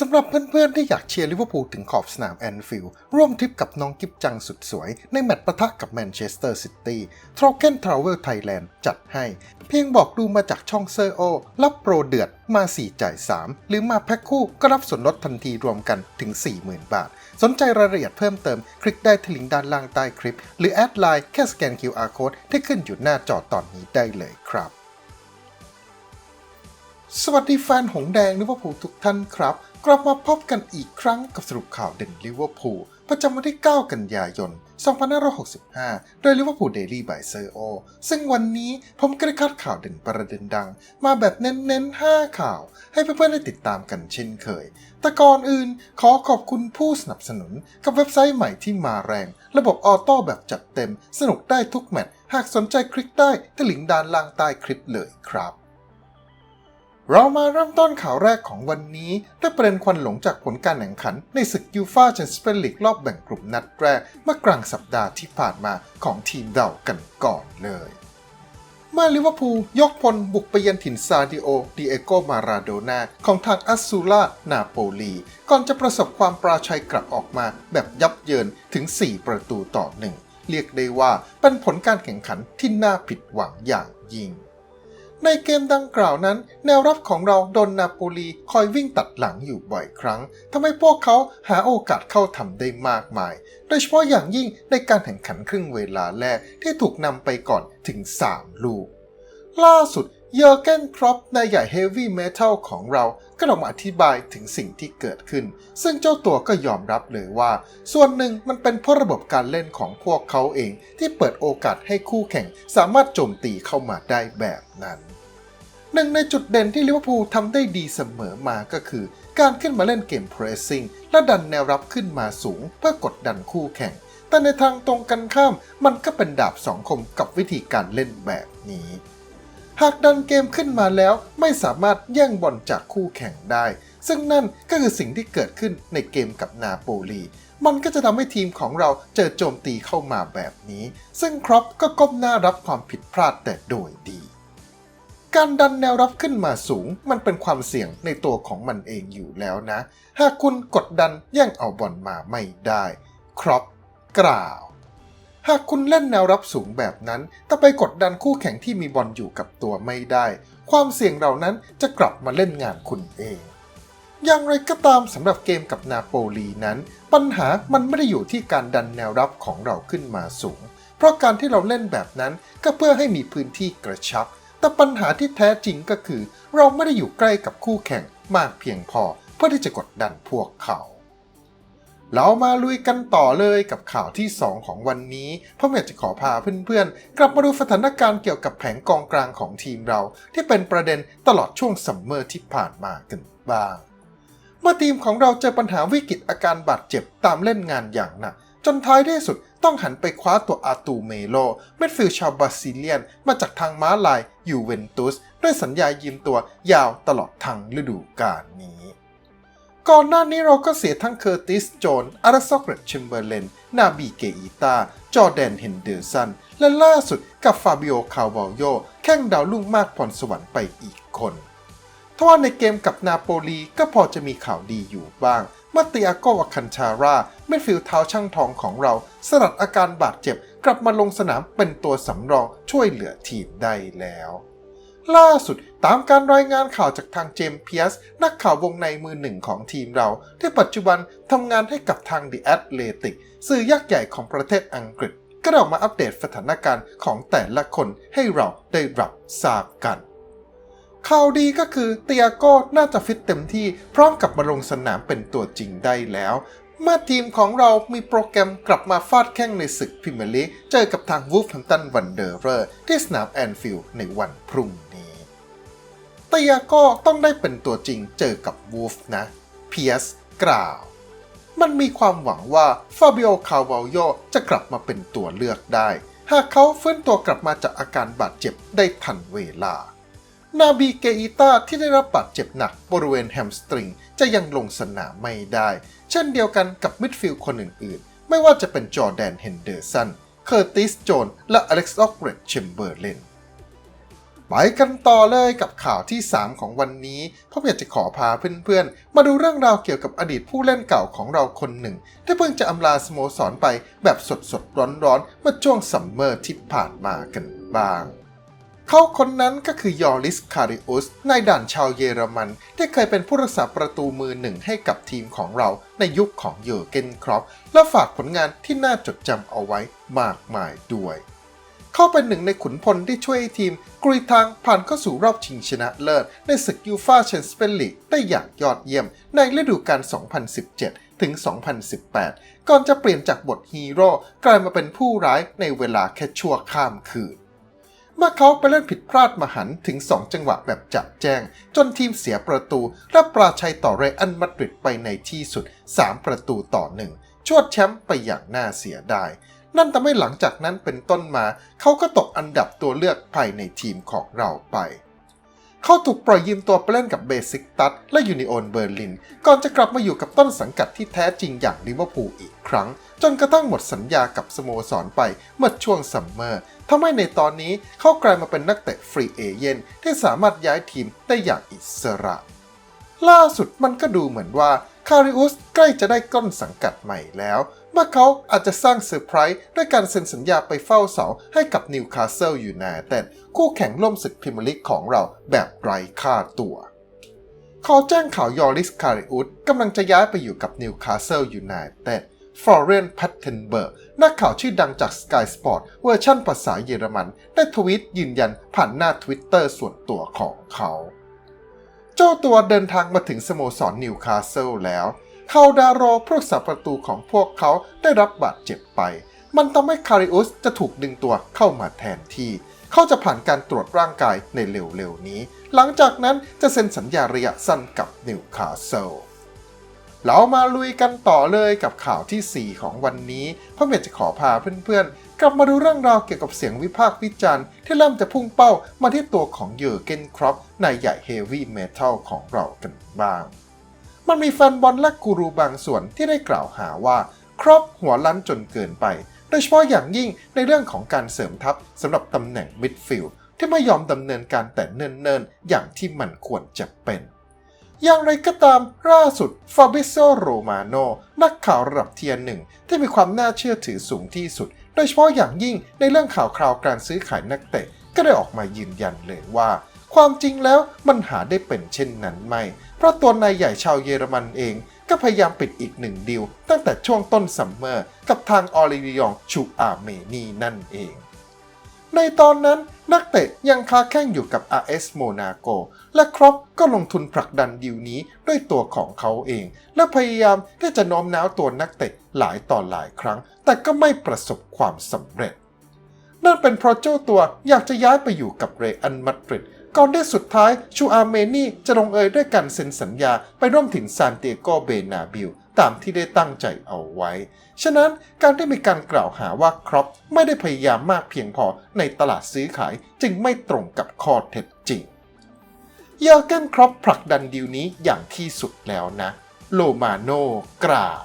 สำหรับเพื่อนๆ ที่อยากเชียร์ลิเวอร์พูลถึงขอบสนามแอนฟิลด์ร่วมทริปกับน้องกิฟจังสุดสวย ในแมตช์ปะทะกับแมนเชสเตอร์ซิตี้ทรเกนทราเวลไทยแลนด์จัดให้ เพียงบอกดูมาจากช่องเซอร์โอรับโปรเดือดมา 4 จ่าย 3 หรือมาแพ็คคู่ก็รับส่วนลดทันทีรวมกันถึง 40,000 บาท สนใจรายละเอียดเพิ่มเติม คลิกได้ที่ลิงก์ด้านล่างใต้คลิป หรือแอดไลน์แค่สแกน QR Code ที่ขึ้นอยู่หน้าจอตอนนี้ได้เลยครับ สวัสดีแฟนหงแดงลิเวอร์พูลทุกท่านครับ กลับมาพบกันอีกครั้งกับสรุปข่าวเด่นลิเวอร์พูลประจำวันที่ 9 กันยายน 2565 โดยลิเวอร์พูลเดลี่บายเซอร์โอซึ่งวันนี้ผมก็ได้คัดข่าวเด่นประเด็นดัง มาแบบเน้นๆ 5 ข่าว ให้เพื่อนๆ ได้ติดตามกันเช่นเคย แต่ก่อนอื่นขอขอบคุณผู้สนับสนุนกับเว็บไซต์ใหม่ที่มาแรง ระบบออโต้แบบจัดเต็ม สนุกได้ทุกแมตช์หากสนใจคลิกได้ที่ลิงก์ด้านล่างใต้คลิปเลยครับ เรามาเริ่มต้นข่าวแรกของวันนี้ด้วยประเด็นควันหลงจากผลการแข่งขันในศึกยูฟาแชมเปี้ยนลีกรอบแบ่งกลุ่มนัดแรก เมื่อกลางสัปดาห์ที่ผ่านมาของทีมเรากันก่อนเลยมื่อลิเวอร์พูลยกพลบุกไปเยือนถิ่นซาดิโอดิเอโกมาราโดนาของทางอัสซูล่านาโปลี ก่อนจะประสบความปราชัยกลับออกมาแบบยับเยินถึง 4 ประตูต่อหนึ่งเรียกได้ว่าเป็นผลการแข่งขันที่น่าผิดหวังอย่างยิ่ง ในเกมดังกล่าวนั้น แนวรับของเราโดนนาโปลีคอยวิ่งตัดหลังอยู่บ่อยครั้งทำให้พวกเขาหาโอกาสเข้าทำได้มากมาย โดยเฉพาะอย่างยิ่งในการแข่งขันครึ่งเวลาแรกที่ถูกนำไปก่อนถึง 3 ลูก ล่าสุดเยอร์เกนครอปนายใหญ่เฮฟวี่เมทัลของเราก็ออกมาอธิบายถึงสิ่งที่เกิดขึ้น ซึ่งเจ้าตัวก็ยอมรับเลยว่า ส่วนหนึ่งมันเป็นเพราะระบบการเล่นของพวกเขาเองที่เปิดโอกาสให้คู่แข่งสามารถโจมตีเข้ามาได้แบบนั้น หนึ่งในจุดเด่นที่ลิเวอร์พูลทำได้ดีเสมอมาก็คือ การขึ้นมาเล่นเกมเพรสซิ่งและดันแนวรับขึ้นมาสูงเพื่อกดดันคู่แข่ง แต่ในทางตรงกันข้ามมันก็เป็นดาบสองคมกับวิธีการเล่นแบบนี้ หากดันเกมขึ้นมาแล้วไม่สามารถแย่งบอลจากคู่แข่งได้ ซึ่งนั่นก็คือสิ่งที่เกิดขึ้นในเกมกับนาโปลีมันก็จะทำให้ทีมของเราเจอโจมตีเข้ามาแบบนี้ ซึ่งครอปก็ก้มหน้ารับความผิดพลาดแต่โดยดี การดันแนวรับขึ้นมาสูง มันเป็นความเสี่ยงในตัวของมันเองอยู่แล้วนะ หากคุณกดดันแย่งเอาบอลมาไม่ได้ครอปกล่าว หากคุณเล่นแนวรับสูงแบบนั้น แต่ไปกดดันคู่แข่งที่มีบอลอยู่กับตัวไม่ได้ ความเสี่ยงเหล่านั้นจะกลับมาเล่นงานคุณเอง อย่างไรก็ตามสำหรับเกมกับนาโปลีนั้น ปัญหามันไม่ได้อยู่ที่การดันแนวรับของเราขึ้นมาสูง เพราะการที่เราเล่นแบบนั้นก็เพื่อให้มีพื้นที่กระชับ แต่ปัญหาที่แท้จริงก็คือ เราไม่ได้อยู่ใกล้กับคู่แข่งมากเพียงพอเพื่อที่จะกดดันพวกเขา เรามาลุยกันต่อเลยกับข่าวที่ 2 ของวันนี้พราะอยากจะขอพาเพื่อนๆ กลับมาดูสถานการณ์เกี่ยวกับแผงกองกลางของทีมเรา ที่เป็นประเด็นตลอดช่วงซัมเมอร์ที่ผ่านมากันบ้าง เมื่อทีมของเราเจอปัญหาวิกฤตอาการบาดเจ็บตามเล่นงานอย่างหนักจนท้ายที่สุด ต้องหันไปคว้าตัวอาตูเมโลเมดฟิลชาวบราซิเลียน มาจากทางม้าลายยูเวนตุส ด้วยสัญญายืมตัวยาวตลอดทั้งฤดูกาลนี้ ก่อนหน้านี้เราก็เสียทั้งเคอร์ติส โจนอาร์ซอกเรตชิมเบอร์เลน นาบีเกอีตา จอร์แดนเฮนเดอร์สัน และล่าสุดกับฟาบิโอ คาวาโย แข้งดาวรุ่งมากพรสวรรค์ไปอีกคนทว่าในเกมกับนาโปลีก็พอจะมีข่าวดีอยู่บ้าง เมื่อเตียโกวาคันชาร่าเมดฟิลเท้าช่างทองของเรา สลัดอาการบาดเจ็บกลับมาลงสนามเป็นตัวสำรองช่วยเหลือทีมได้แล้ว ล่าสุดตามการรายงานข่าวจากทางเจมส์เพียส นักข่าววงในมือหนึ่งของทีมเรา ที่ปัจจุบันทำงานให้กับทาง The Athletic สื่อยักษ์ใหญ่ของประเทศอังกฤษ ก็ได้ออกมาอัปเดตสถานการณ์ของแต่ละคนให้เราได้รับทราบกัน ข่าวดีก็คือเตียโก้น่าจะฟิตเต็มที่พร้อมกับมาลงสนามเป็นตัวจริงได้แล้ว เมื่อทีมของเรามีโปรแกรมกลับมาฟาดแข้งในศึกพรีเมียร์ลีกเจอกับทางวูฟแฮมตันวันเดอร์เรอร์ที่สนามแอนฟิลด์ในวันพรุ่งนี้เตียโก้ต้องได้เป็นตัวจริงเจอกับวูฟนะเพียสกล่าวมันมีความหวังว่าฟาบิโอ คาวาโยจะกลับมาเป็นตัวเลือกได้ หากเขาฟื้นตัวกลับมาจากอาการบาดเจ็บได้ทันเวลา นาบีเกอิต้าที่ได้รับบาดเจ็บหนักบริเวณแฮมสตริงจะยังลงสนามไม่ได้ เช่นเดียวกันกับมิดฟิลด์คนอื่นๆ ไม่ว่าจะเป็นจอแดนเฮนเดอร์สัน เคอร์ติส โจน และอเล็กซ์ออกเรดเชมเบอร์เลนไปไปกันต่อเลยกับข่าวที่ 3 ของวันนี้ผมอยากจะขอพาเพื่อนๆ มาดูเรื่องราวเกี่ยวกับอดีตผู้เล่นเก่าของเราคนหนึ่ง ที่เพิ่งจะอำลาสโมสรไปแบบสดๆ ร้อนๆเมื่อช่วงซัมเมอร์ที่ผ่านมากันบ้าง เขาคนนั้นก็คือยอริสคาริอุสนายด่านชาวเยอรมัน ที่เคยเป็นผู้รักษาประตูมือหนึ่งให้กับทีมของเราในยุคของเยอร์เกนครอปและฝากผลงานที่น่าจดจำเอาไว้มากมายด้วย เขาเป็นหนึ่งในขุนพลที่ช่วยให้ทีมกรีทางผ่านเข้าสู่รอบชิงชนะเลิศ ในศึกยูฟาแชมเปี้ยนลีกได้อย่างยอดเยี่ยมในฤดูกาล 2017 ถึง 2018 ก่อนจะเปลี่ยนจากบทฮีโร่กลายมาเป็นผู้ร้ายในเวลาแค่ชั่วข้ามคืน เมื่อเขาไปเล่นผิดพลาดมหันถึง 2 จังหวะแบบจับแจ้ง จนทีมเสียประตู และปราชัยต่อเรอันมาดริดไปในที่สุด 3 ประตูต่อหนึ่งชวดแชมป์ไปอย่างน่าเสียดาย นั่นทำให้หลังจากนั้นเป็นต้นมา เขาก็ตกอันดับตัวเลือกภายในทีมของเราไป เขาถูกปล่อยยืมตัวไปเล่นกับเบสิกตัสและยูนิโอนเบอร์ลิน ก่อนจะกลับมาอยู่กับต้นสังกัดที่แท้จริงอย่างลิเวอร์พูลอีกครั้ง จนกระทั่งหมดสัญญากับสโมสรไปเมื่อช่วงซัมเมอร์ทำให้ในตอนนี้เขากลายมาเป็นนักเตะฟรีเอเจนที่สามารถย้ายทีมได้อย่างอิสระ ล่าสุดมันก็ดูเหมือนว่าคาริอุสใกล้จะได้ก้นสังกัดใหม่แล้ว เมื่อเขาอาจจะสร้างเซอร์ไพรส์ด้วยการเซ็นสัญญาไปเฝ้าเสาให้กับนิวคาสเซิลยูไนเต็ดคู่แข่งร่วมศึกพรีเมียร์ลีกของเราแบบไร้ค่าตัวขอแจ้งข่าวยอริสคาริอุสกำลังจะย้ายไปอยู่กับนิวคาสเซิลยูไนเต็ดฟลอเรนแพตเทนเบิร์กนักข่าวชื่อดังจาก Sky Sport เวอร์ชั่นภาษาเยอรมัน ได้ทวีตยืนยันผ่านหน้า Twitter ส่วนตัวของเขา เจ้าตัวเดินทางมาถึงสโมสรนิวคาสเซิลแล้ว คาดารอผู้รักษาประตูของพวกเขาได้รับบาดเจ็บไป มันทำให้คาริอุสจะถูกดึงตัวเข้ามาแทนที่ เขาจะผ่านการตรวจร่างกายในเร็วๆนี้ หลังจากนั้นจะเซ็นสัญญาระยะสั้นกับนิวคาสเซิลเรามาลุยกันต่อเลยกับข่าวที่ 4 ของวันนี้พ่อเมย์จะขอพาเพื่อนๆ กลับมาดูเรื่องราวเกี่ยวกับเสียงวิพากษ์วิจารณ์ที่เริ่มจะพุ่งเป้ามาที่ตัวของเยอร์เกนครอปนายใหญ่เฮฟวี่เมทัลของเรากันบ้าง มันมีแฟนบอลและกูรูบางส่วนที่ได้กล่าวหาว่า ครอปหัวล้นจนเกินไป โดยเฉพาะอย่างยิ่งในเรื่องของการเสริมทัพสำหรับตำแหน่งมิดฟิลด์ที่ไม่ยอมดำเนินการแต่เนิ่นๆ อย่างที่มันควรจะเป็น อย่างไรก็ตามล่าสุดฟาบิโซโรมาโนนักข่าวระดับเทียร์หนึ่งที่มีความน่าเชื่อถือสูงที่สุด โดยเฉพาะอย่างยิ่งในเรื่องข่าวคราวการซื้อขายนักเตะก็ได้ออกมายืนยันเลยว่า ความจริงแล้วมันหาได้เป็นเช่นนั้นไม่ เพราะตัวนายใหญ่ชาวเยอรมันเองก็พยายามปิดอีกหนึ่งดีลตั้งแต่ช่วงต้นซัมเมอร์กับทางออลิวิยองชูอาเมนีนั่นเอง ในตอนนั้นนักเตะยังคาแข่งอยู่กับ RS Monaco และครอปก็ลงทุนผลักดันดีลนี้ด้วยตัวของเขาเอง และพยายามที่จะโน้มน้าวตัวนักเตะหลายต่อหลายครั้ง แต่ก็ไม่ประสบความสำเร็จ นั่นเป็นเพราะเจ้าตัวอยากจะย้ายไปอยู่กับเรอัลมาดริด ก่อนที่สุดท้ายชูอาร์เมนีจะลงเอยด้วยการเซ็นสัญญาไปร่วมถึงซานเตียโกเบนาบิลตามที่ได้ตั้งใจเอาไว้ ฉะนั้นการที่มีการกล่าวหาว่าครอปไม่ได้พยายามมากเพียงพอในตลาดซื้อขายจึงไม่ตรงกับข้อเท็จจริง เยอร์เกนครอปผลักดันดีลนี้อย่างที่สุดแล้วนะ โลมาโนกล่าว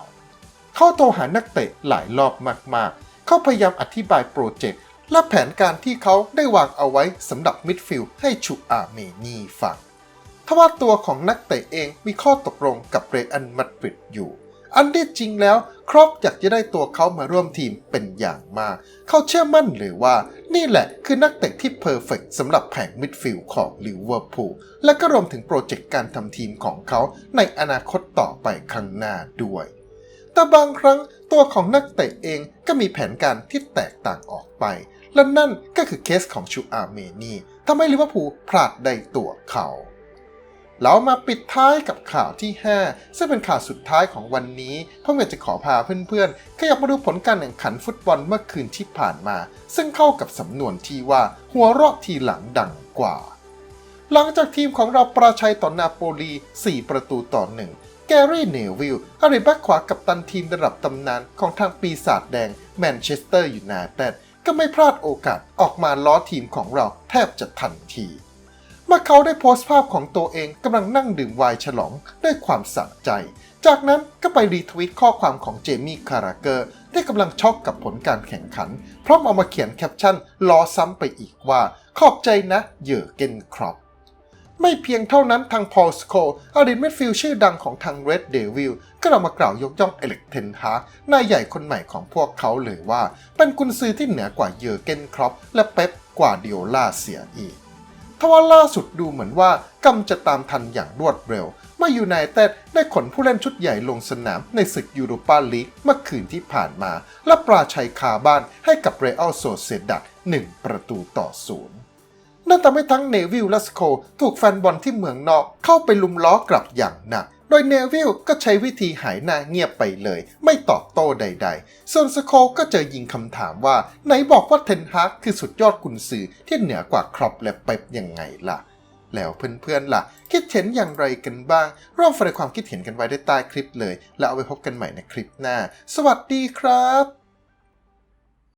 เข้าโทรหานักเตะหลายรอบมากๆ เขาพยายามอธิบายโปรเจกต์ และแผนการที่เขาได้วางเอาไว้สำหรับมิดฟิลด์ให้ชูอาเมนีฟังทว่าตัวของนักเตะเองมีข้อตกลงกับเรอัลมาดริดอยู่ อันที่จริงแล้วครอปอยากจะได้ตัวเขามาร่วมทีมเป็นอย่างมาก เขาเชื่อมั่นเลยว่า นี่แหละคือนักเตะที่เพอร์เฟกสำหรับแผงมิดฟิลด์ของลิเวอร์พูลและก็รวมถึงโปรเจกต์การทำทีมของเขาในอนาคตต่อไปข้างหน้าด้วยแต่บางครั้งตัวของนักเตะเองก็มีแผนการที่แตกต่างออกไป และนั่นก็คือเคสของชูอาเมนีทำให้ลิเวอร์พูลพลาดได้ตัวเขาเรามาปิดท้ายกับข่าวที่ 5 ซึ่งเป็นข่าวสุดท้ายของวันนี้พ่อเมย์จะขอพาเพื่อนๆขยับมาดูผลการแข่งขันฟุตบอลเมื่อคืนที่ผ่านมา ซึ่งเข้ากับสำนวนที่ว่าหัวเราะทีหลังดังกว่า หลังจากทีมของเราประชัยต่อนาโปลี 4 ประตูต่อหนึ่งแกรี่เนวิลอดีตแบ็คขวากับตันทีมระดับตำนานของทางปีศาจแดงแมนเชสเตอร์ยูไนเต็ด ก็ไม่พลาดโอกาสออกมาล้อทีมของเราแทบจะทันที เมื่อเขาได้โพสต์ภาพของตัวเองกำลังนั่งดื่มไวน์ฉลองด้วยความสะใจ จากนั้นก็ไปรีทวิตข้อความของเจมี่คาราเกอร์ที่กำลังช็อกกับผลการแข่งขัน พร้อมเอามาเขียนแคปชั่นล้อซ้ำไปอีกว่า ขอบใจนะเย่อเกนครอป ไม่เพียงเท่านั้นทางพอลสโคอดีตมิดฟิลชื่อดังของทาง Red Devil ก็เรามากล่าวยกย่องเอเล็กเทนฮาร์กนายใหญ่คนใหม่ของพวกเขาเลยว่า เป็นกุนซือที่เหนือกว่าเยอร์เกนครอปและเป๊ปกว่าเดิโอลาเสียอีกทว่าล่าสุดดูเหมือนว่ากำจะตามทันอย่างรวดเร็วเมื่อยูไนเต็ดได้ขนผู้เล่นชุดใหญ่ลงสนามในศึกยูโรปาลีกเมื่อคืนที่ผ่านมา และปราชัยคาบ้านให้กับเรอัลโซเซดัด1ประตูต่อศูนย์ นั่นทำให้ทั้งเนวิลและสโคถูกแฟนบอลที่เมืองนอกเข้าไปลุมล้อกลับอย่างหนัก โดยเนวิลก็ใช้วิธีหายหน้าเงียบไปเลย ไม่ตอบโต้ใด ๆ ส่วนสโคก็เจอยิงคำถามว่า ไหนบอกว่าเทนฮากคือสุดยอดกุนซือที่เหนือกว่าครอปและเป๊ปยังไงล่ะ แล้วเพื่อนๆล่ะ คิดเห็นอย่างไรกันบ้าง ร่วมแสดงความคิดเห็นกันไว้ได้ใต้คลิปเลย แล้วเอาไว้พบกันใหม่ในคลิปหน้า สวัสดีครับ